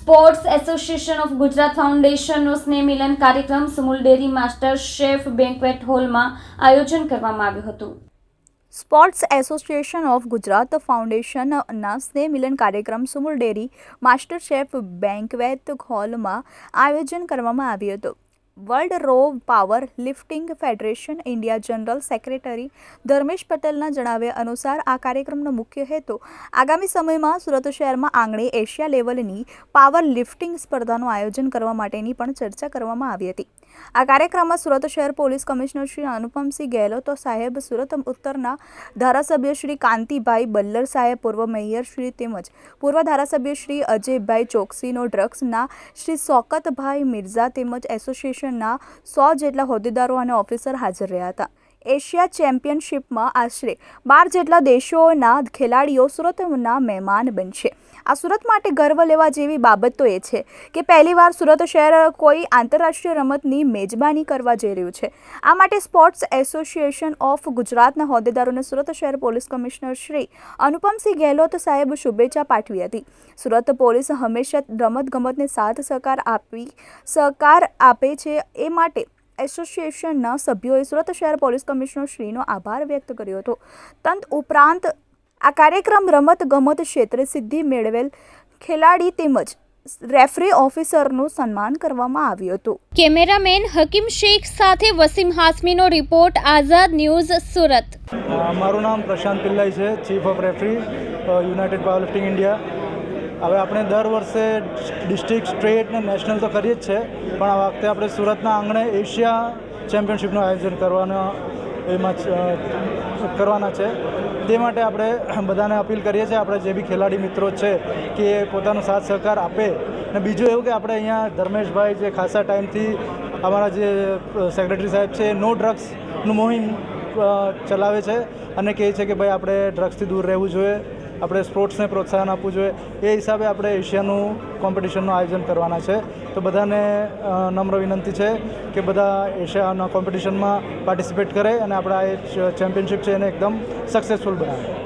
Sports association of Gujarat ફાઉન્ડેશનનો સ્નેહ મિલન કાર્યક્રમ Sumul dairy master chef banquet હોલમાં આયોજન કરવામાં આવ્યું હતું. સ્પોર્ટ્સ એસોસિએશન ઓફ ગુજરાત ફાઉન્ડેશનના સ્નેહ મિલન કાર્યક્રમ Sumul dairy master chef banquet હોલમાં આયોજન કરવામાં આવ્યું હતું. World raw power lifting federation India general secretary Dharmesh પટેલના જણાવ્યા અનુસાર આ કાર્યક્રમનો મુખ્ય હેતુ આગામી સમયમાં સુરત શહેરમાં આંગણે એશિયા લેવલની પાવર લિફ્ટિંગ સ્પર્ધાનું આયોજન કરવા માટેની પણ ચર્ચા કરવામાં આવી હતી. આ કાર્યક્રમમાં સુરત શહેર પોલીસ કમિશનર શ્રી અનુપમસિંહ ગેહલોત સાહેબ, સુરત ઉત્તરના ધારાસભ્ય શ્રી કાંતિભાઈ બલ્લર સાહેબ, પૂર્વ મેયર શ્રી તેમજ પૂર્વ ધારાસભ્ય શ્રી અજયભાઈ ચોકસીનો ડ્રગ્સના શ્રી સોકતભાઈ મિર્ઝા તેમજ એસોસિએશનના સો જેટલા હોદ્દેદારો અને ઓફિસર હાજર રહ્યા હતા. એશિયા ચેમ્પિયનશિપમાં આશરે બાર જેટલા દેશોના ખેલાડીઓ સુરતના મહેમાન બનશે. આ સુરત માટે ગર્વ લેવા જેવી બાબત તો એ છે કે પહેલીવાર સુરત શહેર કોઈ આંતરરાષ્ટ્રીય રમતની મેજબાની કરવા જઈ રહ્યું છે. આ માટે સ્પોર્ટ્સ એસોસિએશન ઓફ ગુજરાતના હોદ્દેદારોને સુરત શહેર પોલીસ કમિશનર શ્રી અનુપમસિંહ ગેહલોત સાહેબ શુભેચ્છા પાઠવી હતી. સુરત પોલીસ હંમેશા રમતગમતને સાથ સહકાર આપી સહકાર આપે છે એ માટે એસોસિએશનના સભ્યોએ સુરત શહેર પોલીસ કમિશનર શ્રીનો આભાર વ્યક્ત કર્યો હતો. તંત ઉપરાંત આ કાર્યક્રમ રમત ગમત ક્ષેત્રે સિદ્ધિ મેળવેલ ખેલાડી તેમજ રેફરી ઓફિસરનું સન્માન કરવામાં આવ્યું હતું. કેમેરામેન હકીમ શેખ સાથે વસીમ હાસમીનો રિપોર્ટ આઝાદ ન્યૂઝ સુરત. મારું નામ પ્રશાંત પિલ્લાઈ છે chief of referee United power lifting India. હવે આપણે દર વર્ષે ડિસ્ટ્રિક્ટ, સ્ટેટ ને નેશનલ તો કરીએ જ છે, પણ આ વખતે આપણે સુરતના આંગણે એશિયા ચેમ્પિયનશિપનું આયોજન કરવાના, એમાં કરવાના છે. તે માટે આપણે બધાને અપીલ કરીએ છીએ, આપણે જે બી ખેલાડી મિત્રો છે, કે એ પોતાનો સાથ સહકાર આપે. અને બીજું એવું કે આપણે અહીંયા ધર્મેશભાઈ જે ખાસા ટાઈમથી અમારા જે સેક્રેટરી સાહેબ છે નો ડ્રગ્સનું મોહિમ ચલાવે છે અને કહે છે કે ભાઈ આપણે ડ્રગ્સથી દૂર રહેવું જોઈએ. આપણે સ્પોર્ટ્સને પ્રોત્સાહન આપવું જોઈએ. એ હિસાબે આપણે એશિયાનું કોમ્પિટિશનનું આયોજન કરવાના છે. તો બધાને નમ્ર વિનંતી છે કે બધા એશિયાના કોમ્પિટિશનમાં પાર્ટિસિપેટ કરે અને આપણા એ ચેમ્પિયનશિપ છે એને એકદમ સક્સેસફુલ બનાવે.